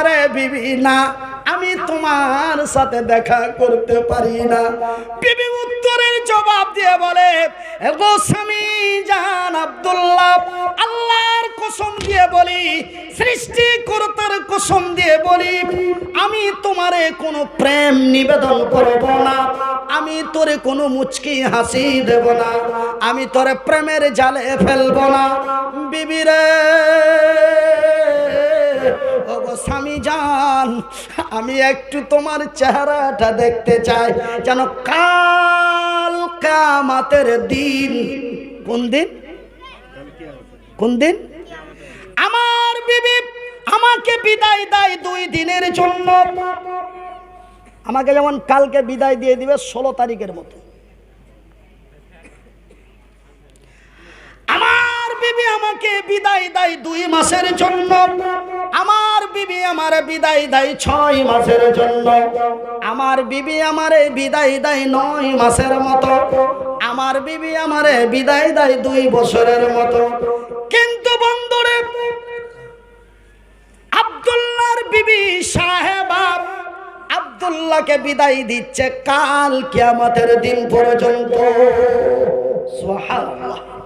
আরে বিবি, না, আমি তোমার সাথে দেখা করতে পারি না। বিবি উত্তরের জবাব দিয়ে বলে গো স্বামী জান আব্দুল্লাহ, আল্লাহর কসম দিয়ে বলি, সৃষ্টিকর্তার কসম দিয়ে বলি, আমি তোমারে কোনো প্রেম নিবেদন করব না, আমি তোরে কোনো মুচকি হাসি দেব না, আমি তোরে প্রেমের জালে ফেলব না। বিবিরে স্বামী জান, আমি একটু তোমার চেহারাটা দেখতে চাই। যেন কাল কামাতের দিন, কোন দিন? কোন দিন? আমার বিবি আমাকে বিদায় দেয় দুই দিনের জন্য। আমাকে যেমন কালকে বিদায় দিয়ে দিবে ষোলো তারিখের মতো। আমার বিবি আমাকে বিদায় দেয় দুই মাসের জন্য। আমার বিবি আমার বিদায় দেয় ছয় মাসের জন্য। আমার বিবি আমারে বিদায় দেয় নয় মাসের মতো। আমার বিবি আমারে বিদায় দেয় দুই বছরের মতো। কিন্তু বন্ধুরে, আব্দুল্লাহর বিবি সাহেবা আব্দুল্লাহকে বিদায় দিচ্ছে কাল কিয়ামতের দিন পর্যন্ত। সুবহানাল্লাহ।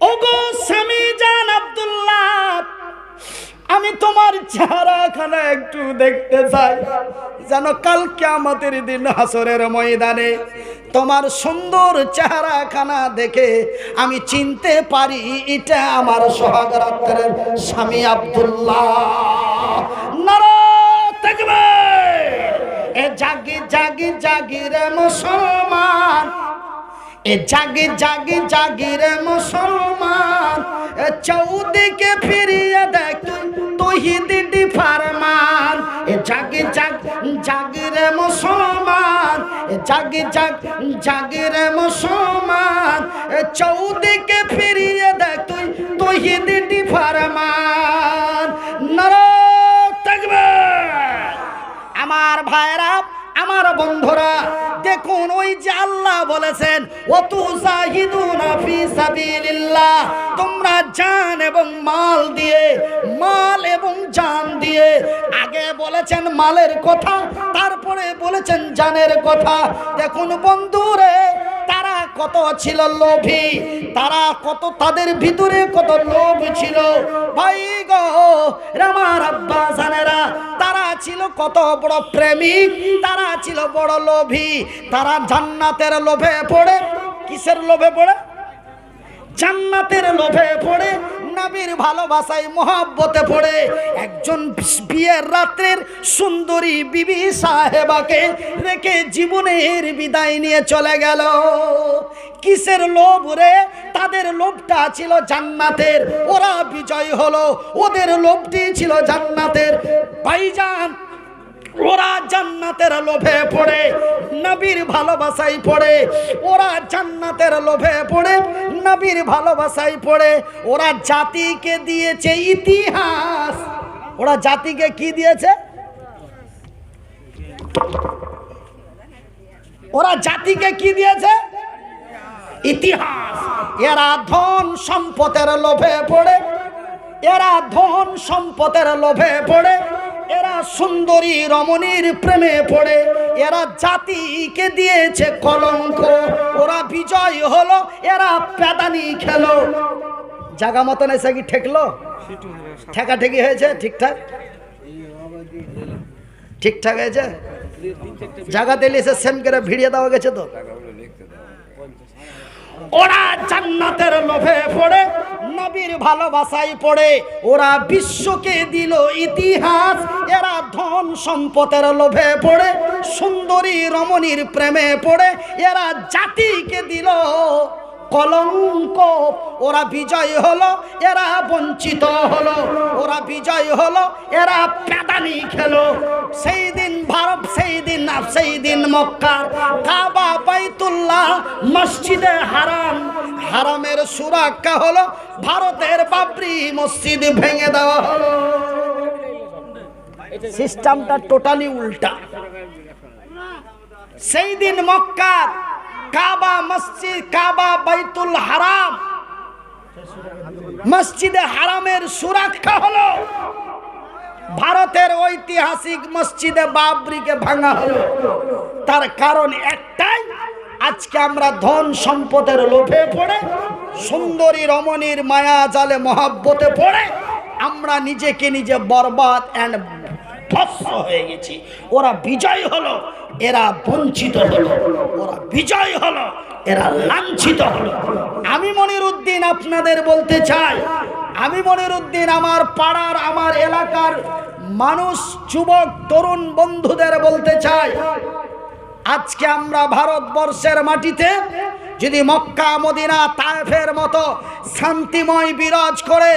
ওগো স্বামী জান আব্দুল্লাহ, আমি তোমার চেহারাখানা একটু দেখতে চাই। যেন কালকে কিয়ামতের দিন হাসরের ময়দানে তোমার সুন্দর চেহারাখানা দেখে আমি চিনতে পারি এটা আমার সোহাগ রাত্রের স্বামী আব্দুল্লাহ। নারা থাকবে এ জাগি জাগি জাগি রে মুসলমান এ জাগি জাগি জাগি রে মুসলমান, এ চৌদিকে ফিরিয়ে দেখ তহিদি ফারমান। এ জাগি জাগ জাগি রে মুসলমান, এ জাগি জাগ জাগি রে মুসলমান, এ চৌদিকে ফিরিয়ে দেখ তুই তহিদি ফারমান। নারা আমার ভাইরা আমার বন্ধুরা, দেখুন ওই যে আল্লাহ বলেছেন তোমরা জান এবং মাল দিয়ে, মাল এবং জান দিয়ে আগে বলেছেন মালের কথা, তারপরে বলেছেন জানের কথা। দেখুন বন্ধুরে কত ছিল লোভী, তারা কত তাদের ভিতরে কত লোভ ছিল। ভাই গো রামার আব্বা জানেরা, তারা ছিল কত বড় প্রেমিক, তারা ছিল বড় লোভী, তারা জান্নাতের লোভে পড়ে, কিসের লোভে পড়ে? জান্নাতের লোভে পড়ে, নবীর ভালোবাসায় মহাব্বতে পড়ে। একজন বিয়ের রাত্রের সুন্দরী বিবি সাহেবাকে রেখে জীবনের বিদায় নিয়ে চলে গেল। কিসের লোভ রে? তাদের লোভটা ছিল জান্নাতের। ওরা বিজয় হলো। ওদের লোভটি ছিল জান্নাতের। ভাইজান ওরা জান্নাতের লোভে পড়ে, নবীর ভালোবাসায় পড়ে, ওরা জান্নাতের লোভে পড়ে, নবীর ভালোবাসায় পড়ে, ওরা জাতিকে দিয়েছে ইতিহাস। ওরা জাতিকে কি দিয়েছে? ওরা জাতিকে কি দিয়েছে? ইতিহাস। এরা ধন সম্পদের লোভে পড়ে, এরা ধন সম্পদের লোভে পড়ে এরা সুন্দরী রমণীর প্রেমে পড়ে, এরা জাতিকে দিয়েছে কলঙ্ক। ওরা বিজয় হলো, এরা পেদানি খেলো। জাগা মতন এসে কি ঠেকলো? ঠেকা ঠেকি হয়েছে ঠিকঠাক? ঠিকঠাক হয়েছে? জায়গা দিলে এসে সেম করে ভিড়িয়ে দেওয়া গেছে তো? ওরা জান্নাতের লোভে পড়ে, নবীর ভালোবাসায় পড়ে। ওরা বিশ্বকে দিল ইতিহাস, এরা ধন সম্পদের লোভে পড়ে, সুন্দরী রমণীর প্রেমে পড়ে, এরা জাতিকে দিল কলঙ্ক। ওরা বিজয় হলো, এরা বঞ্চিত হলো। ওরা বিজয় হলো, এরা পেদানি খেলো। সেই দিন ভারত, সেই দিন সেই দিন মক্কার কাবা বাইতুল্লাহ মসজিদে হারাম। হারামের সুরাক্কা হলো, ভারতের বাবরি মসজিদ ভেঙে দেওয়া হলো। সিস্টেমটা টোটালি উল্টা। সেই দিন মক্কার কাবা মসজিদ, কাবা বাইতুল হারাম। মসজিদে হারামের সুরক্ষা হলো। ভারতের ঐতিহাসিক মসজিদে বাবরিকে ভাঙা হলো। তার কারণ একটাই আজকে আমরা ধন সম্পদের লোভে পড়ে, সুন্দরী রমণীর মায়া জালে মহাব্বতে পড়ে, আমরা নিজেকে নিজে বরবাদ অ্যান্ড হয়ে গেছি। ওরা বিজয় হলো, এরা বঞ্চিত হলো, ওরা বিজয় হলো, এরা লাঞ্ছিত হলো। আমি মনির উদ্দিন আপনাদের বলতে চাই, আমি মনির উদ্দিন আমার পাড়ার, আমার এলাকার মানুষ, যুবক, তরুণ বন্ধুদের বলতে চাই আজকে আমরা ভারতবর্ষের মাটিতে যদি মক্কা, মদিনা, তায়েফের মতো শান্তিময় বিরাজ করে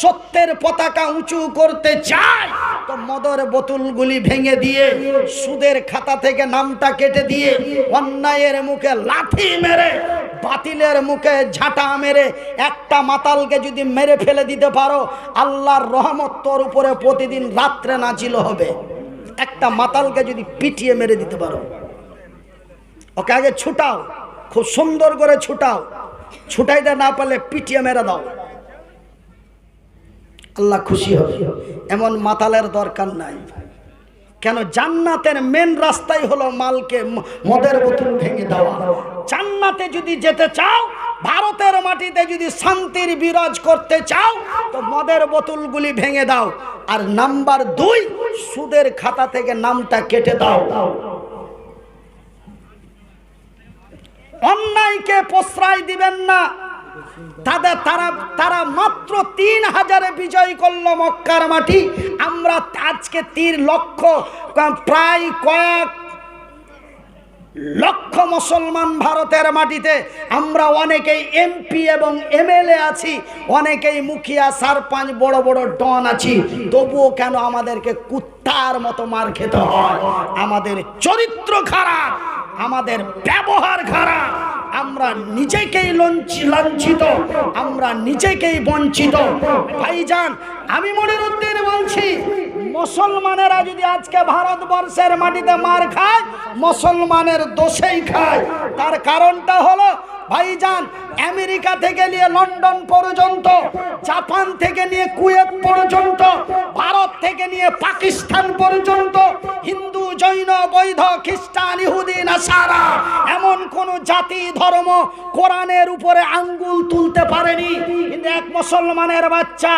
সত্যের পতাকা উঁচু করতে চায় তো মদর বোতলগুলি ভেঙে দিয়ে, সুদের খাতা থেকে নামটা কেটে দিয়ে, অন্যায়ের মুখে লাথি মেরে, বাতিলের মুখে ঝাঁটা মেরে, একটা মাতালকে যদি মেরে ফেলে দিতে পারো, আল্লাহর রহমত তোর উপরে প্রতিদিন রাত্রে নাচিল হবে। একটা মাতালকে যদি পিটিয়ে মেরে দিতে পারো। ওকে আগে ছুটাও, খুব সুন্দর করে ছুটাও। ছুটাইতে না পারলে পিটিয়ে মেরে দাও। আল্লাহ খুশি হবে। এমন মাতালের দরকার নাই। কেন জান্নাতের মেন রাস্তাই হলো মালকে মদের বোতল ভেঙে দেওয়া। জান্নাতে যদি যেতে চাও, ভারতের মাটিতে যদি শান্তির বিরাজ করতে চাও, তো মদের বোতলগুলি ভেঙে দাও। আর নাম্বার দুই, সুদের খাতা থেকে নামটা কেটে দাও। অন্যায়কে প্রশ্রয় দিবেন না। তাদের তারা তারা মাত্র তিন হাজারে বিজয় করল মক্কার মাটি। আমরা আজকে তিন লক্ষ, প্রায় কয়েক লক্ষ মুসলমান ভারতের মাটিতে আমরা অনেকেই এমপি এবং এমএলএ আছি, অনেকেই মুখিয়া সারপাঞ্চ বড় বড় ডন আছি। তবুও কেন আমাদেরকে কুত্তার মতো মার খেতে হয়? আমাদের চরিত্র খারাপ। আমাদের ব্যবহার খারাপ। আমরা নিজেকেই লাঞ্ছিত। আমরা নিজেকেই বঞ্চিত। ভাইজান, আমি মনির উদ্দিন বলছি, মুসলমানেরা যদি আজকে ভারতবর্ষের মাটিতে মার খায়, মুসলমানের দোষেই খায়। তার কারণটা হলো, ভাইজান, আমেরিকা থেকে নিয়ে লন্ডন পর্যন্ত, জাপান থেকে নিয়ে কুয়েত পর্যন্ত, ভারত থেকে নিয়ে পাকিস্তান পর্যন্ত, হিন্দু জৈন, বৈধ, খ্রিস্টান, ইহুদি, নাসারা এমন কোন জাতি, ধর্ম কোরআনের উপরে আঙ্গুল তুলতে পারেনি। কিন্তু এক মুসলমানের বাচ্চা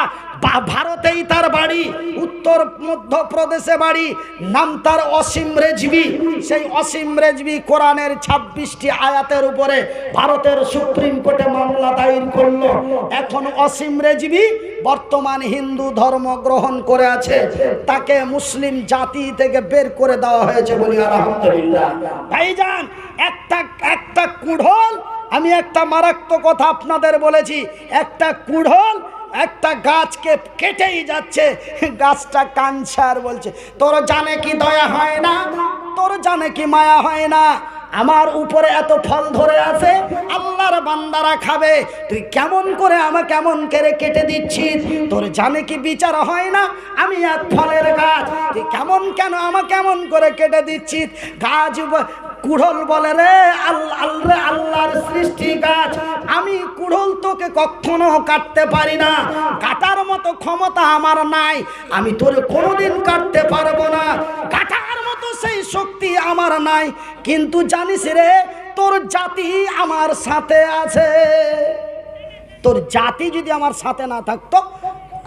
ভারতেই তার বাড়ি, উত্তর মধ্যপ্রদেশে বাড়ি, নাম তার অসীম রেজবি। সেই অসীম রেজবি কোরআনের ছাব্বিশটি আয়াতের উপরে ভারতের সুপ্রিম কোর্টে মামলা দায়ের করল। এখন অসীম রেজবি বর্তমান হিন্দু ধর্ম গ্রহণ করে আছে। তাকে মুসলিম জাতি থেকে বের করে দেওয়া হয়েছে বলি আলহামদুলিল্লাহ। ভাইজান, একটা একটা কুড়োল, আমি একটা মারাত্মক কথা আপনাদের বলেছি। একটা কুড়োল একটা গাছকে কেটেই যাচ্ছে। গাছটা কাঁদছে আর বলছে। তোর জানে কি দয়া হয় না? তোর জানে কি মায়া হয় না? আমার উপরে এত ফল ধরে আছে, আল্লাহর বান্দারা খাবে। তুই কেমন করে আমাকে কেমন করে কেটে দিচ্ছিস? তোর জানে কি বিচার হয় না? আমি এক ফলের গাছ। তুই কেমন কেন আমাকে কেমন করে কেটে দিচ্ছিস? গাছ কুড়ল বলে রে আল্লাহ আল্লাহ আল্লাহর সৃষ্টি গাছ। তোকে কখনো কাটতে পারি না। কাটার মতো ক্ষমতা আমার নাই। আমি তোরে কোনোদিন কাটতে পারব না। কাটার মতো সেই শক্তি আমার নাই। কিন্তু জানিস রে, তোর জাতি আমার সাথে আছে। তোর জাতি যদি আমার সাথে না থাকতো,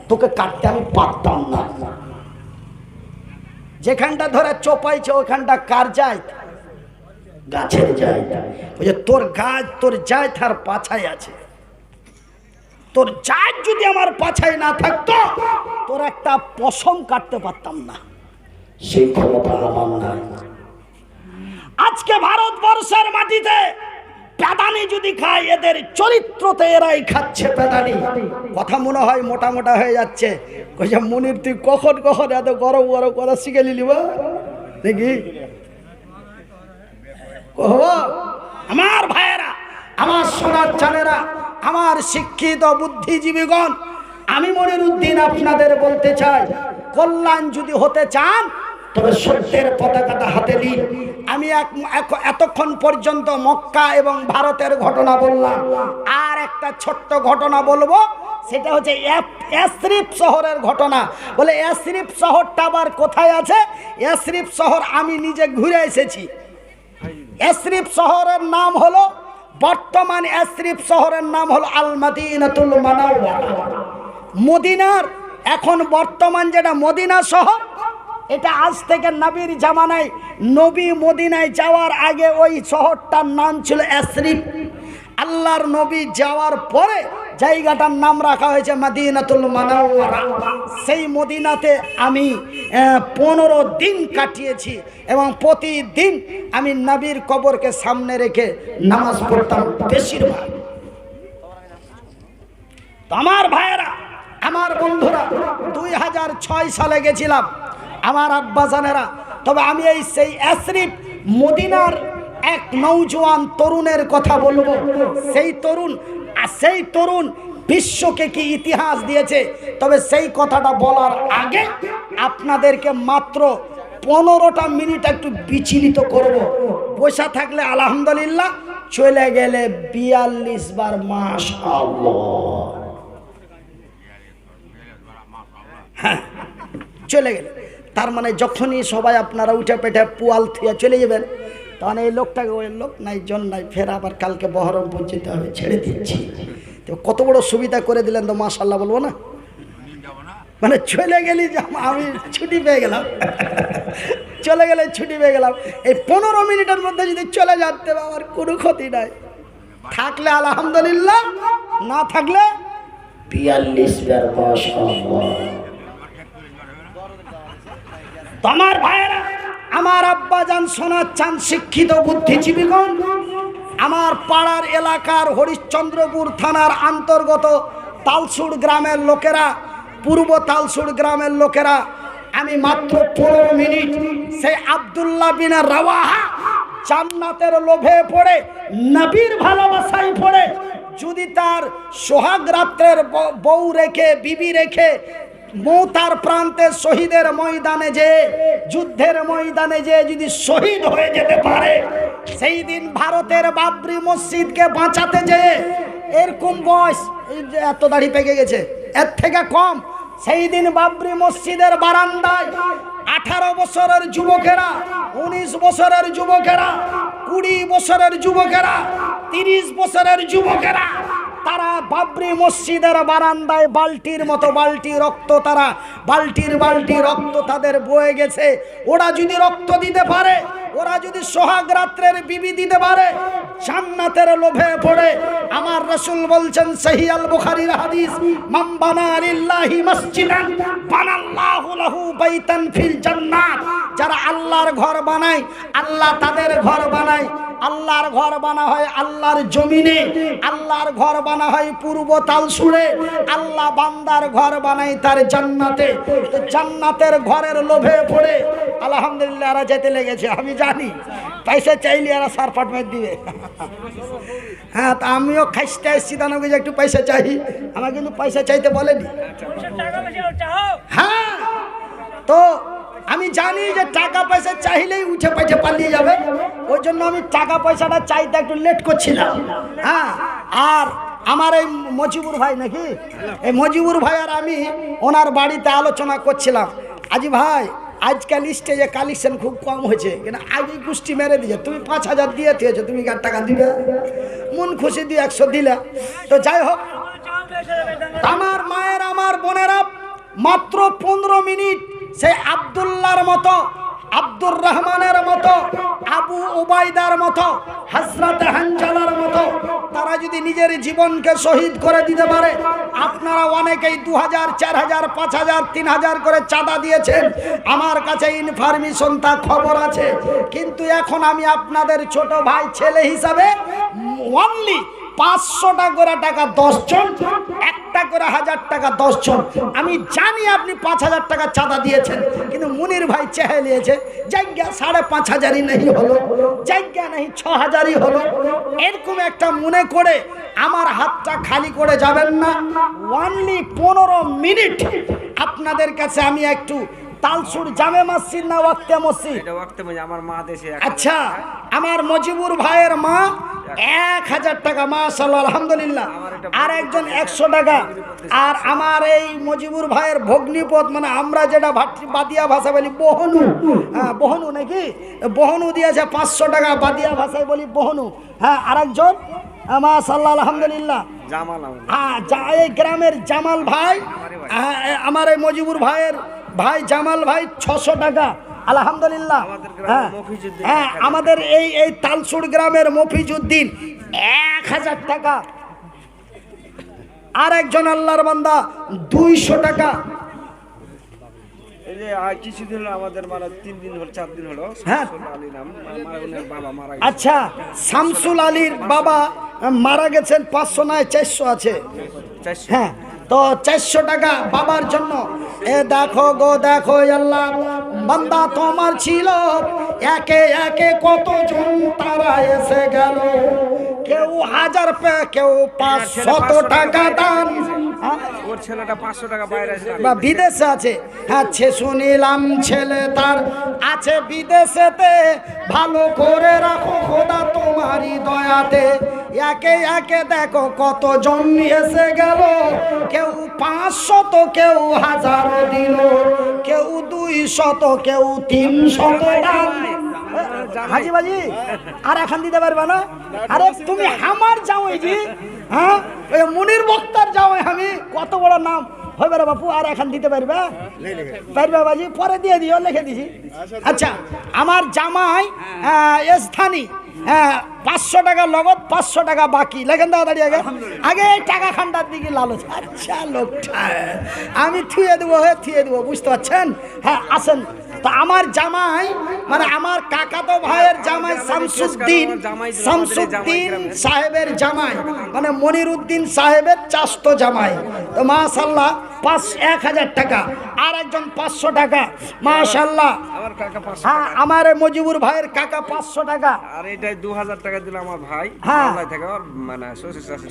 তোকে কাটতে আমি পারতাম না। যেখানটা ধরে চোপাইছে, ওখানটা কার যায় গাছের যায় ওই যে তোর গাছ, তোর যায় তার পাছায় আছে। তোর জাত যদি আমার পাছায় না থাকতো তোর একটা পশম কাটতে পারতাম না। সেই ক্ষমতা আমার নাই। আজকে ভারতবর্ষের মাটিতে পেদানি যদি খায় এদের চরিত্রতে এরাই খাচ্ছে পেদানি কথা মনে হয় মোটা মোটা হয়ে যাচ্ছে। কইছে মনির তুই কখন কখন এত গরম গরম করা শিখে নিলি কহো, আমার ভাইয়েরা আমার সোনার চানেরা আমার শিক্ষিত বুদ্ধিজীবীগণ, আমি মনির উদ্দিন আপনাদের বলতে চাই, কল্যাণ যদি হতে চান, তবে সত্যের পতাকাটা হাতে নিন। আমি এক এতক্ষণ পর্যন্ত মক্কা এবং ভারতের ঘটনা বললাম। আর একটা ছোট্ট ঘটনা বলব, সেটা হচ্ছে এসরিফ শহরের ঘটনা। বলে এসরিফ শহরটা আবার কোথায় আছে? এসরিফ শহর আমি নিজে ঘুরে এসেছি। এসরিফ শহরের নাম হলো বর্তমান এসরিফ শহরের নাম হলো আলমাদিনাতুল মানাওয়ারা। মদিনার এখন বর্তমান যেটা মদিনা শহর, এটা আজ থেকে নবীর জামানায়, নবী মদিনায় যাওয়ার আগে ওই শহরটার নাম ছিল এসরিফ আল্লাহর নবী যাওয়ার পরে জায়গাটার নাম রাখা হয়েছে মাদিনাতুল মানাওয়ারা। সেই মদিনাতে আমি পনেরো দিন কাটিয়েছি এবং প্রতিদিন আমি নবীর কবরকে সামনে রেখে নামাজ পড়তাম বেশিরভাগ। আমার ভাইয়েরা, আমার বন্ধুরা, দুই হাজার ছয় সালে গেছিলাম আমার আব্বাজানেরা। তবে আমি এই সেই অ্যাসরিফ মদিনার এক নৌজওয়ান তরুণের কথা বলব। সেই তরুণ আর সেই তরুণ বিশ্বকে কি ইতিহাস দিয়েছে? তবে সেই কথাটা বলার আগে আপনাদেরকে মাত্র পনেরোটা মিনিট একটু বিচলিত করব। বসে থাকলে আলহামদুলিল্লাহ, চলে গেলে বিয়াল্লিশ বার মাস হ্যাঁ চলে গেলে। তার মানে যখনই সবাই আপনারা উঠে পেটে পুয়াল থুয়ে চলে যাবেন তখন এই লোকটাকে ওই লোক নাই, জন নাই, ফের আবার কালকে বহরমপুর যেতে হবে, ছেড়ে দিচ্ছি। তো কত বড় সুবিধা করে দিলেন তো মাশাল্লাহ বলব না? মানে চলে গেলি আমি ছুটি পেয়ে গেলাম। চলে গেলে ছুটি পেয়ে গেলাম। এই পনেরো মিনিটের মধ্যে যদি চলে যাতে আমার কোনো ক্ষতি নাই। থাকলে আলহামদুলিল্লাহ, না থাকলে বিয়াল্লিশ বার বয়স তো আমার ভাইয়েরা আমার আব্বা যান সোনার চান শিক্ষিত বুদ্ধিজীবীগণ, আমার পাড়ার এলাকার হরিশ্চন্দ্রপুর থানার অন্তর্গত তালসুর গ্রামের লোকেরা, পূর্ব তালসুর গ্রামের লোকেরা, আমি মাত্র পনেরো মিনিট সেই আবদুল্লাহ বিনা রাওয়াহা জান্নাতের লোভে পড়ে, নবীর ভালোবাসায় পড়ে, যদি তার সোহাগ রাত্রের বউ রেখে, বিবি রেখে মৌতার প্রান্তে শহীদের ময়দানে যে, যুদ্ধের ময়দানে যে যদি শহীদ হয়ে যেতে পারে, সেই দিন ভারতের বাবরি মসজিদকে বাঁচাতে যে এরকম বয়স? এত দাড়ি পেকে গেছে, এর থেকে কম। সেই দিন বাবরি মসজিদের বারান্দায় আঠারো বছরের যুবকেরা, উনিশ বছরের যুবকেরা, কুড়ি বছরের যুবকেরা, তিরিশ বছরের যুবকেরা তারা বাবরি মসজিদের বারান্দায় বালতির মতো বালতি রক্ত তারা, বালতির বালতি রক্ত তাদের বয়ে গেছে। ওরা যদি রক্ত দিতে পারে, ওরা যদি সোহাগ রাত্রের বিবি দিতে পারে জান্নাতের লোভে পড়ে। আমার রসুল বলছেন সহি আল বুখারীর হাদিস, মান বানা লিল্লাহি মসজিদান, বানাল্লাহু লাহু বাইতান ফিল জান্নাত। যারা আল্লাহর ঘর বানায়, আল্লাহ তাদের ঘর বানায়। আল্লাহর ঘর বানা হয় আল্লাহর জমিনে, আল্লাহর ঘর বানা হয় পূর্ব তালসুরে। আল্লাহ বান্দার ঘর বানায় তার জান্নাতে। জান্নাতের ঘরের লোভে পড়ে আলহামদুলিল্লাহ, এরা যেতে লেগেছে, আমি জানি। পয়সা চাইলে এরা সারপাট মেট দিবে। হ্যাঁ তা আমিও খাইতে এসছি তা আমাকে যে একটু পয়সা চাই। আমার কিন্তু পয়সা চাইতে বলেনি। হ্যাঁ তো আমি জানি যে টাকা পয়সা চাইলেই উঠে পাইঠে পালিয়ে যাবে। ওই জন্য আমি টাকা পয়সাটা চাইতে একটু লেট করছিলাম। হ্যাঁ আর আমার এই মজিবুর ভাই নাকি? এই মজিবুর ভাই আর আমি ওনার বাড়িতে আলোচনা করছিলাম। আজি ভাই আজকাল স্টেজে কালেকশন খুব কম হয়েছে। কিন্তু আগে গোষ্ঠী মেরে দিয়েছে। তুমি পাঁচ হাজার দিয়ে দিয়েছ, তুমি কার টাকা দিবে? মন খুশি দিয়ে একশো দিলে। তো যাই হোক, আমার মায়ের, আমার বোনেরা মাত্র পনেরো মিনিট সেই আবদুল্লার মতো আব্দুর রহমানের মতো, আবু ওবায়দার মতো হজরত হানজালার মতো, তারা যদি নিজের জীবনকে শহীদ করে দিতে পারে, আপনারা অনেকেই দু হাজার চার হাজার পাঁচ হাজার তিন হাজার করে চাঁদা দিয়েছেন। আমার কাছে ইনফরমেশন তা খবর আছে। কিন্তু এখন আমি আপনাদের ছোট ভাই ছেলে হিসাবে অনলি পাঁচশো টাকা করে টাকা, দশজন একটা করে হাজার টাকা দশজন। আমি জানি আপনি পাঁচ হাজার টাকা চাঁদা দিয়েছেন, কিন্তু মুনির ভাই চেহে নিয়েছে, জায়গা সাড়ে পাঁচ হাজারই নেই হলো, জায়গা নেই, ছ হাজারই হলো। এরকম একটা মনে করে আমার হাতটা খালি করে যাবেন না। অনলি পনেরো মিনিট আপনাদের কাছে আমি একটু তালসুর জামে মসজিদ না ওয়াক্তে মসজিদ? এটা ওয়াক্তে আমার মা দেশে আচ্ছা আমার মজিবুর ভাইয়ের মা এক হাজার টাকা মাশাল্লাহ আলহামদুলিল্লাহ। আর একজন একশো টাকা। আর আমার এই মজিবুর ভাইয়ের ভগ্নিপথ মানে আমরা যেটা ভাতৃ- বাদিয়া ভাষা বলি বহনু। হ্যাঁ বহনু নাকি? বহনু দিয়েছে পাঁচশো টাকা বাদিয়া ভাষায় বলি বহনু। হ্যাঁ আরেকজন? মাশাল্লাহ আলহামদুলিল্লাহ। হ্যাঁ এই গ্রামের জামাল ভাই হ্যাঁ, আমার এই মজিবুর ভাইয়ের ভাই জামাল ভাই ছশো টাকা। আলহামদুলিল্লাহ। হ্যাঁ হ্যাঁ আমাদের এই এই তালসুর গ্রামের মফিজুদ্দিন এক হাজার টাকা। আর একজন আল্লাহর বান্দা দুইশো টাকা। কিছুদিন আমাদের মানে তিন দিন হলো চার দিন হলো হ্যাঁ। বাবা মারা আচ্ছা শামসুল আলীর বাবা মারা গেছেন পাঁচশো নয় চারশো আছে। হ্যাঁ তো চারশো টাকা বাবার জন্য। এ দেখো গো, দেখো আল্লাহ, বান্দা তোমার ছিল। একে একে কতজন তারা এসে গেল। কেউ হাজার কেউ পাঁচশত টাকা দান। হ্যাঁ? ওর ছেলেটা পাঁচশো টাকা বাইরে আছে। বা বিদেশে আছে। আচ্ছা শুনিলাম ছেলে তার আছে বিদেশেতে। ভালো করে রাখো খোদা তোমারই দয়াতে। একে একে দেখো কতজন এসে গেল। কেউ পাঁচশত কেউ হাজার দিল। কেউ দুই শত কেউ তিন শত দান। হাজি বাজি আর এখন দিতে পারবে না? আরে তুমি আমার যাও জি হ্যাঁ? ওই মুনির বক্তার যাও আমি কত বড় নাম। রে বাপু আর এখন দিতে পারবে? পারবে বাজি পরে দিয়ে দিও লিখে দিছি। আচ্ছা আমার জামাই স্থানী হ্যাঁ পাঁচশো টাকা লগত পাঁচশো টাকা বাকি। লেখেন দাও দাঁড়িয়ে আগে। আগে এই টাকা খান্ডার দিকে লালচ। আচ্ছা লোকটা আমি থুয়ে দেবো হয়ে থুয়ে দেবো বুঝতে পারছেন? হ্যাঁ আসেন। তো আমার জামাই মানে আমার কাকাতো ভাইয়ের জামাই শামসুদ্দিন শামসুদ্দিন সাহেবের জামাই মানে মনিরুদ্দিন সাহেবের চাস্ত জামাই। তো মাশাল্লাহ পাঁচ এক হাজার টাকা। আর একজন পাঁচশো টাকা। মাশাল্লাহ আমার হ্যাঁ আমার মজিবুর ভাইয়ের কাকা পাঁচশো টাকা। আর এটাই দু হাজার টাকা দিল আমার ভাই। হ্যাঁ। মানে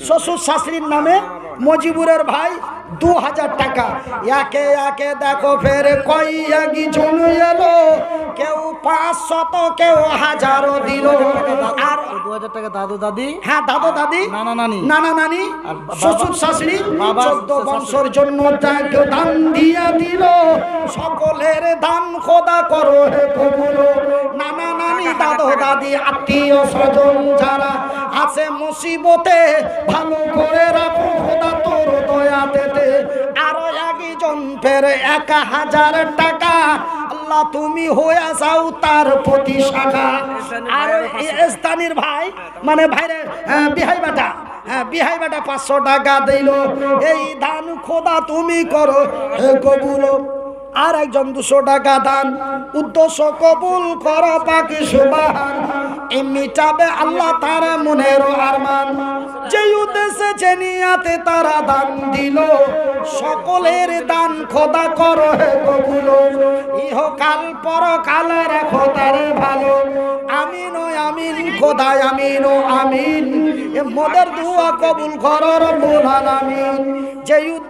শ্বশুর শাশুড়ির নামে। মজিবুরের ভাই দু হাজার টাকা। একে একে দেখো ফের কই আগি জন এলো। কেউ পাঁচশত কেউ হাজারো দিল। আর দু হাজার টাকা দাদু দাদি? হ্যাঁ দাদু দাদি। নানা নানি? নানা নানি। শ্বশুর শাশুড়ি বাবা- চোদ্দ বংশর জন্য দান দিয়া দিল। সকলের দান খোদা করো হে কবুল নানা নানি দাদু দাদি আত্মীয় স্বজন যারা আছে মুসিবতে ভালো করে রাখো খোদা তোর দয়া দেতে আরও একজন ফের এক হাজার টাকা। আল্লাহ তুমি হয়ে যাও তার প্রতি শাখা। আর স্থানীয় ভাই মানে ভাইরে বিহাই বাটা বিহাই বাটা পাঁচশো টাকা দিল। এই দান খোদা তুমি করো কবুল। আর একজন দুশো টাকা দান। উদ্দেশ্য কবুল কর পাখি সুবাহান। এই মিটাবে আল্লাহ তার মনের আরমান। যে উদ্দেশ্যে জেনিয়াতে তারা দান দিল, সকলের দান খোদা করো হে কবুল। ইহকাল পরকাল রাখো তারে ভালো। আমিন আমিন, খোদায় আমিন আমিন। মোদের দুয়া কবুল করর মোলান আমিন যে উদ্দেশ্য